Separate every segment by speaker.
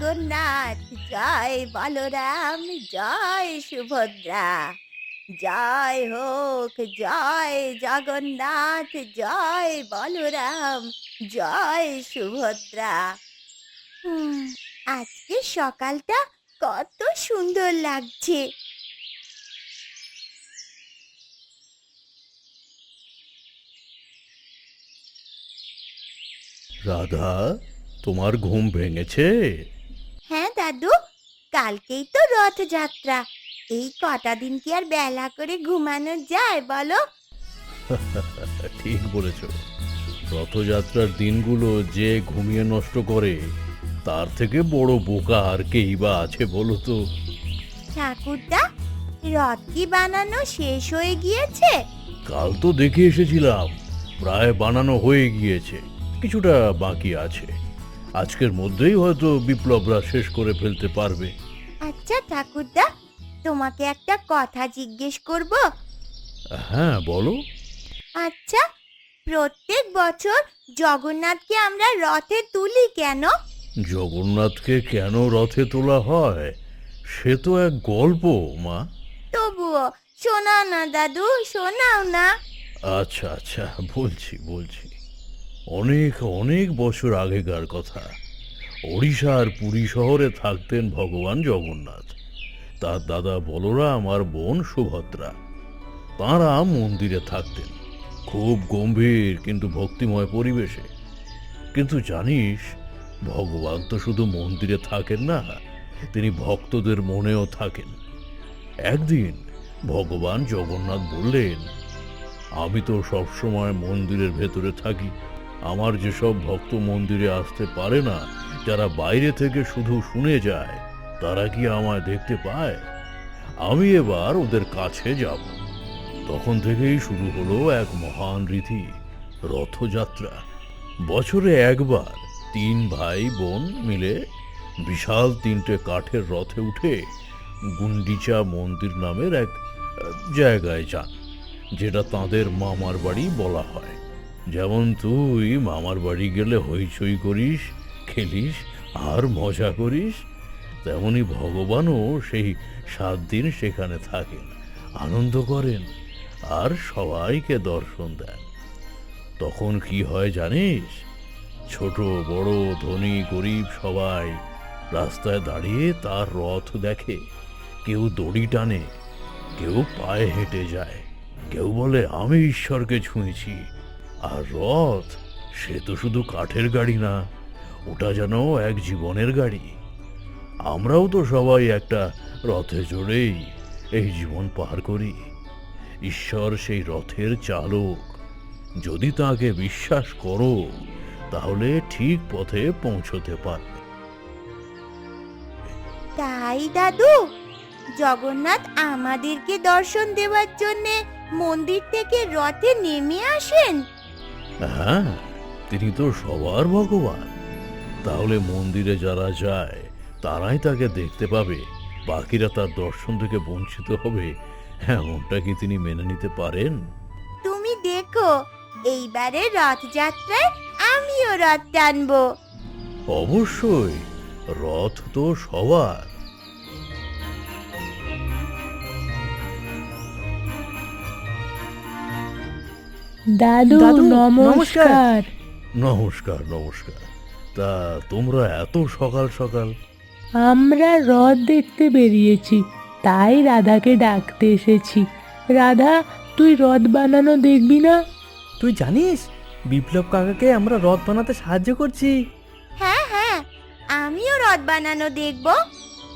Speaker 1: জগন্নাথ, জয় বলরাম, জয় সুভদ্রা। জয় হোক, জয় জগন্নাথ, জয় বলরাম, জয় সুভদ্রা। আজকে সকালটা কত সুন্দর লাগছে।
Speaker 2: রাধা, তোমার ঘুম ভেঙেছে?
Speaker 1: দাদু? কালকেই তো রথযাত্রা। এই কটা দিন কি আর বেলা করে ঘুমানো যায় বলো?
Speaker 2: ঠিক বলেছ। রথযাত্রার দিনগুলো যে ঘুমিয়ে নষ্ট করে তার থেকে বড় বোকা আর কেই বা আছে বলো তো?
Speaker 1: ঠাকুরদা রথ কি বানানো শেষ হয়ে গিয়েছে?
Speaker 2: কাল তো দেখে এসেছিলাম। প্রায় বানানো হয়ে গিয়েছে। কিছুটা বাকি আছে। আজকের মধ্যেই হয়তো বিপ্লবরা শেষ করে ফেলতে পারবে।
Speaker 1: আচ্ছা ঠাকুরদা তোমাকে একটা কথা জিজ্ঞেস করব।
Speaker 2: হ্যাঁ বলো।
Speaker 1: আচ্ছা প্রত্যেক বছর জগন্নাথকে আমরা রথে তুলি কেন?
Speaker 2: জগন্নাথকে কেন রথে তোলা হয়? সে তো এক গল্প মা।
Speaker 1: তবুও শোনাও না দাদু শোনাও না।
Speaker 2: আচ্ছা আচ্ছা বলছি বলছি। অনেক অনেক বছর আগেকার কথা। ওড়িশার পুরী শহরে থাকতেন ভগবান জগন্নাথ। তার দাদা বলরাম আর বোন সুভদ্রা। তাঁরা মন্দিরে থাকতেন। খুব গম্ভীর কিন্তু ভক্তিময় পরিবেশে। কিন্তু জানিস, ভগবান তো শুধু মন্দিরে থাকেন না, তিনি ভক্তদের মনেও থাকেন। একদিন ভগবান জগন্নাথ বললেন, আমি তো সবসময় মন্দিরের ভেতরে থাকি। আমার যেসব ভক্ত মন্দিরে আসতে পারে না, যারা বাইরে থেকে শুধু শুনে যায়, তারা কি আমায় দেখতে পায়? আমি এবার ওদের কাছে যাব। তখন থেকেই শুরু হলো এক মহান রীতি, রথযাত্রা। বছরে একবার তিন ভাই বোন মিলে বিশাল তিনটে কাঠের রথে উঠে গুন্ডিচা মন্দির নামের এক জায়গায় যান, যেটা তাদের মামার বাড়ি বলা হয়। যেমন তুই মামার বাড়ি গেলে হইচই করিস, খেলিস আর মজা করিস, তেমনি ভগবানও সেই সাত দিন সেখানে থাকেন, আনন্দ করেন আর সবাইকে দর্শন দেন। তখন কি হয় জানিস? ছোট, বড়, ধনী, গরিব সবাই রাস্তায় দাঁড়িয়ে তার রথ দেখে। কেউ দড়ি টানে, কেউ পায়ে হেঁটে যায়, কেউ বলে, আমি ঈশ্বরকে ছুঁয়েছি আর রথ, সে তো শুধু কাঠের গাড়ি না, ওটা যেন এক জীবনের গাড়ি। আমরাও তো সবাই একটা রথে চড়েই এই জীবন পার করি। ঈশ্বর সেই রথের চালক। যদি তাকে বিশ্বাস করো, তাহলে ঠিক পথে পৌঁছতে পারবে।
Speaker 1: তাই দাদু, জগন্নাথ আমাদেরকে দর্শন দেওয়ার জন্যে মন্দির থেকে রথে নেমে আসেন।
Speaker 2: হ্যাঁ তিনি তো সবার ভগবান। তাহলে মন্দিরে যারা যায় তারাই তাকে দেখতে পাবে। বাকিরা তার দর্শন থেকে বঞ্চিত হবে এমনটা কি তিনি মেনে নিতে পারেন?
Speaker 1: তুমি দেখো এইবারে রথযাত্রায় আমিও রথ টানবো।
Speaker 2: অবশ্যই রথ তো সবার।
Speaker 3: দাদু নমস্কার।
Speaker 2: নমস্কার নমস্কার। তা তোমরা এত সকাল সকাল?
Speaker 3: আমরা রথ দেখতে বেরিয়েছি তাই রাধাকে ডাকতে এসেছি। রাধা তুই রথ বানানো দেখবি না?
Speaker 4: তুই জানিস বিপ্লব কাকাকে আমরা রথ বানাতে সাহায্য করছি।
Speaker 1: হ্যাঁ হ্যাঁ আমিও রথ বানানো দেখব।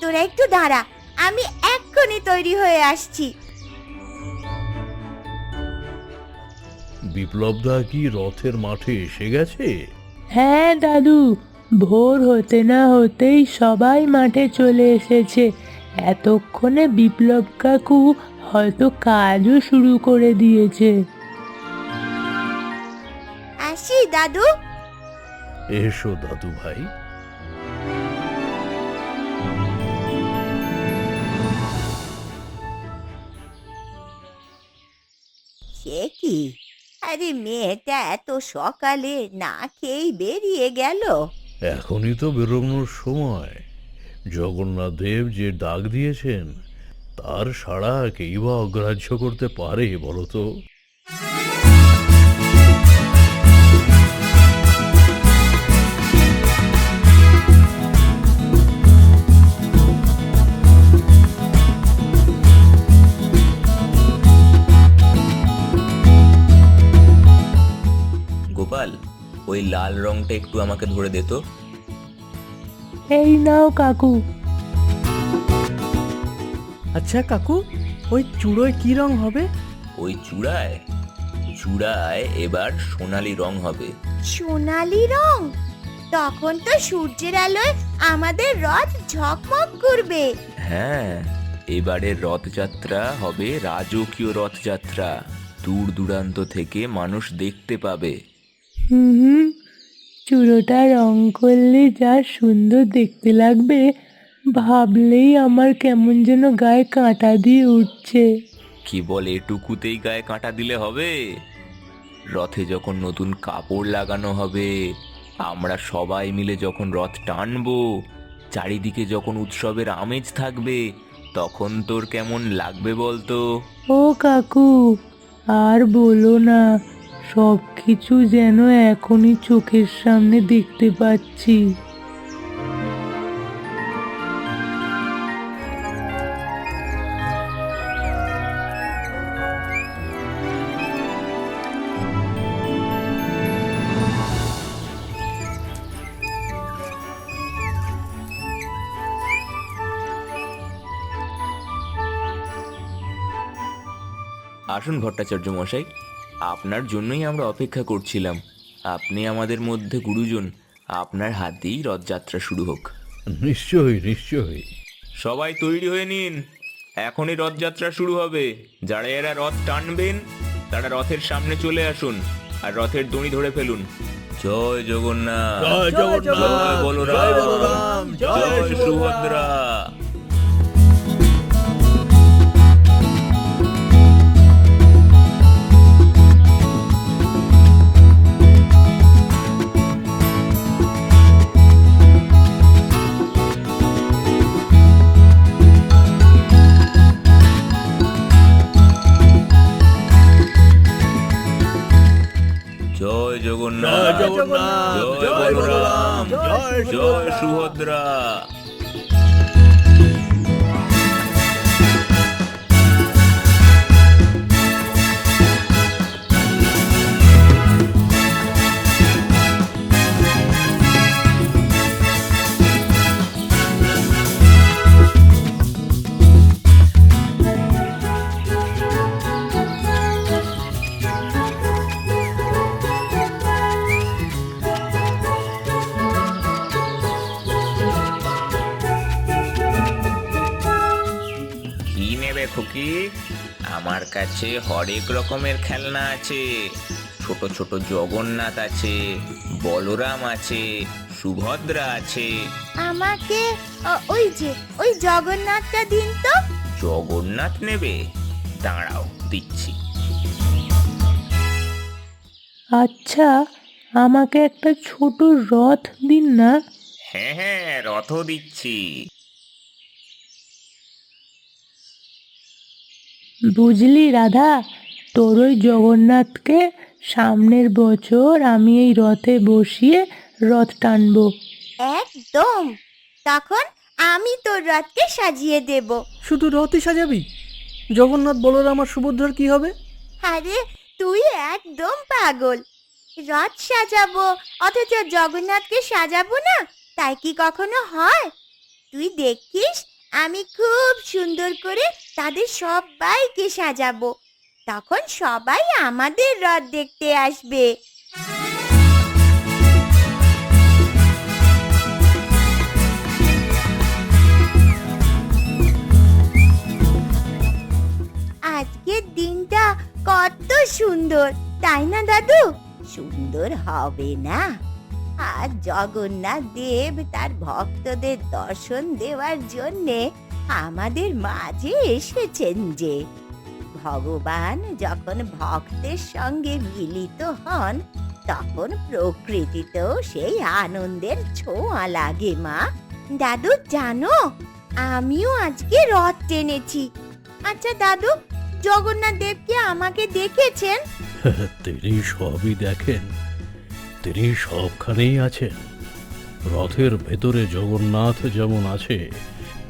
Speaker 1: তোরা একটু দাঁড়া আমি এক্ষুনি তৈরি হয়ে আসছি।
Speaker 2: বিপ্লবদা কি রথের মাঠে এসে গেছে?
Speaker 3: হ্যাঁ দাদু। ভোর হতে না হতেই সবাই মাঠে চলে এসেছে। এতক্ষণে বিপ্লব কাকু হয়তো কাজও শুরু করে দিয়েছে।
Speaker 1: আসি দাদু।
Speaker 2: এসো দাদু ভাই।
Speaker 1: সে কি? আরে মেয়েটা এত সকালে না খেয়েই বেরিয়ে গেল।
Speaker 2: এখনই তো বেরোনোর সময়। জগন্নাথ দেব যে ডাক দিয়েছেন, তার সাড়া কেই বা অগ্রাহ্য করতে পারে বলো তো?
Speaker 5: লাল রংটা একটু আমাকে ধরে দে তো।
Speaker 3: এই নাও কাকু।
Speaker 4: আচ্ছা কাকু ওই চূড়োয় কি রং হবে?
Speaker 5: ওই চূড়ায় চূড়ায় এবার সোনালি রং হবে।
Speaker 1: সোনালি রং? তখন তো সূর্যের আলোয় আমাদের রথ ঝকমক করবে।
Speaker 5: হ্যাঁ এবারের রথযাত্রা হবে রাজকীয় রথযাত্রা। দূর দূরান্ত থেকে মানুষ দেখতে পাবে।
Speaker 3: হুম। চুড়োটা রং করলে যা সুন্দর দেখতে লাগবে ভাবলেই আমার কেমন যেন গায়ে কাঁটা দিয়ে উঠছে।
Speaker 5: কি বলে এটুকুতেই গায়ে কাঁটা দিলে হবে? রথে যখন নতুন কাপড় লাগানো হবে আমরা সবাই মিলে যখন রথ টানবো চারিদিকে যখন উৎসবের আমেজ থাকবে তখন তোর কেমন লাগবে বলতো?
Speaker 3: ও কাকু আর বলো না সব কিছু যেন এখনই চোখের সামনে দেখতে পাচ্ছি।
Speaker 5: আসুন ভট্টাচার্য মশাই। আপনার জন্যই আমরা অপেক্ষা করছিলাম। আপনি আমাদের মধ্যে গুরুজন। আপনার হাতেই রথযাত্রা শুরু হোক।
Speaker 2: নিশ্চয়ই নিশ্চয়ই।
Speaker 5: সবাই তৈরি হয়ে নিন। এখনই রথযাত্রা শুরু হবে। যারা এরা রথ টানবেন তারা রথের সামনে চলে আসুন আর রথের দড়ি ধরে ফেলুন। জয় জগন্নাথ।
Speaker 2: জয় জগন্নাথ,
Speaker 5: জয় বলরাম।
Speaker 2: জয় সুভদ্রা।
Speaker 5: আমার কাছে হরেক রকমের খেলনা আছে। ছোট ছোট জগন্নাথ আছে বলরাম আছে সুভদ্রা আছে।
Speaker 1: আমাকে ওই যে ওই জগন্নাথটা দিন তো।
Speaker 5: জগন্নাথ নেবে। দাঁড়াও দিচ্ছি।
Speaker 3: আচ্ছা আমাকে একটা ছোট রথ দিন না?
Speaker 5: হ্যাঁ হ্যাঁ রথ দিচ্ছি।
Speaker 3: বুঝলি রাধা? তোর ওই জগন্নাথকে সামনের বছর আমি এই রথে বসিয়ে রথ টানবো।
Speaker 1: একদম। তখন আমি তোর রথকে সাজিয়ে দেব।
Speaker 4: শুধু রথই সাজাবি? জগন্নাথ বলরাম আর সুভদ্রার কি হবে?
Speaker 1: আরে তুই একদম পাগল। রথ সাজাবো অথচ জগন্নাথকে সাজাবো না? তাই কি কখনো হয়? তুই দেখিস আমি খুব সুন্দর করে তাদের সবাইকে সাজাবো। তখন সবাই আমাদের রথ দেখতে আসবে। আজকের দিনটা কত সুন্দর, তাই না দাদু? সুন্দর হবে না? আর জগন্নাথ দেব তার ভক্তদের দর্শন দেওয়ার জন্যে আমাদের মাঝে এসেছেন যে। ভগবান যখন ভক্তের সঙ্গে মিলিত হন, তখন প্রকৃতিতেও সেই আনন্দের ছোঁয়া লাগে মা। দাদু, জানো, আমিও আজকে রথ টেনেছি। আচ্ছা দাদু, জগন্নাথ দেব কি আমাকে দেখেছেন?
Speaker 2: তিনি সবই দেখেন। তিনি সবখানেই আছেন। রথের ভেতরে জগন্নাথ যেমন আছে,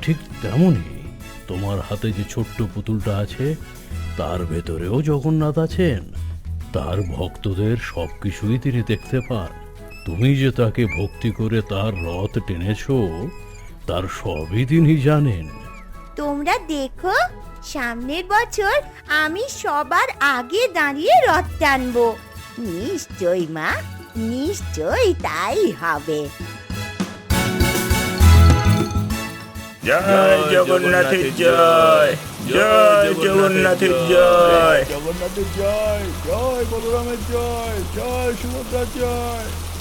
Speaker 2: ঠিক তেমনই তোমার হাতে যে ছোট্ট পুতুলটা আছে, তার ভেতরেও জগন্নাথ আছেন। তার ভক্তদের সবকিছুই তিনি দেখতে পান। তুমি যে তাকে ভক্তি করে তার রথ টেনেছো, তার সবই তিনি জানেন।
Speaker 1: তোমরা দেখো, সামনের বছর আমি সবার আগে দাঁড়িয়ে রথ টানবো। নিশ্চয় মা। নিশ্চয় তাই হবে।
Speaker 6: জয় জগন্নাথের জয়। জয়। জগন্নাথের জয়
Speaker 2: জগন্নাথের জয়। জয় বলরামের জয়। জয় সুভদ্রার জয়।